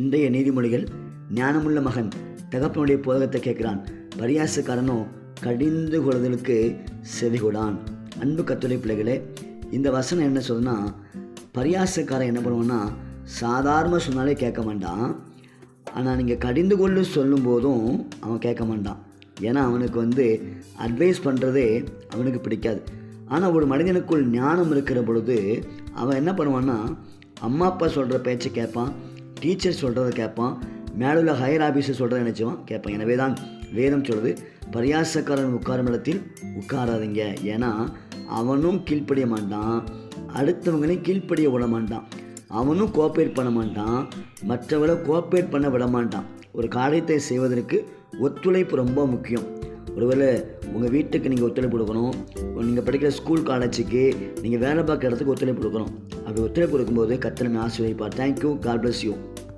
இன்றைய நீதிமொழிகள் ஞானமுள்ள மகன் தகப்பனுடைய புதகத்தை கேட்கிறான். பரியாசக்காரனோ கடிந்து கொள்வதற்கு செவிகொடான். அன்பு கத்துரை பிள்ளைகளே இந்த வசனம் என்ன சொல்லுன்னா பரியாசக்காரன் என்ன பண்ணுவான்னா சாதாரண சொன்னாலே கேட்க மாட்டான். ஆனால் நீங்கள் கடிந்து கொள்ளு சொல்லும் போதும் அவன் கேட்க மாட்டான். ஏன்னா அவனுக்கு வந்து அட்வைஸ் பண்ணுறதே அவனுக்கு பிடிக்காது. ஆனால் ஒரு மனிதனுக்குள் ஞானம் இருக்கிற பொழுது அவன் என்ன பண்ணுவான்னா அம்மா அப்பா சொல்கிற பேச்சை கேட்பான். டீச்சர் சொல்கிறத கேட்பான் மேலே உள்ள ஹையர் ஆஃபீஸர் சொல்கிறத நினச்சவன் கேட்பான் எனவே தான் வேதம் சொல்கிறது பரியாசக்காரன் உட்காரும் இடத்தில் உட்காராதீங்க. ஏன்னா அவனும் கீழ்ப்படிய மாட்டான் அடுத்தவங்களையும் கீழ்ப்படிய விட மாட்டான். அவனும் கோஆப்ரேட் பண்ண மாட்டான் மற்றவரை கோஆப்ரேட் பண்ண விட மாட்டான். ஒரு காரியத்தை செய்வதற்கு ஒத்துழைப்பு ரொம்ப முக்கியம். ஒருவேளை உங்கள் வீட்டுக்கு நீங்கள் ஒத்துழைப்பு கொடுக்கணும் நீங்கள் படிக்கிற ஸ்கூல் காலேஜுக்கு நீங்கள் வேலை பார்க்குற இடத்துக்கு ஒத்துழைப்பு கொடுக்கணும். அப்படி ஒத்துழைப்பு கொடுக்கும்போது கத்திரமே ஆசீர்வதிப்பார். Thank you God bless you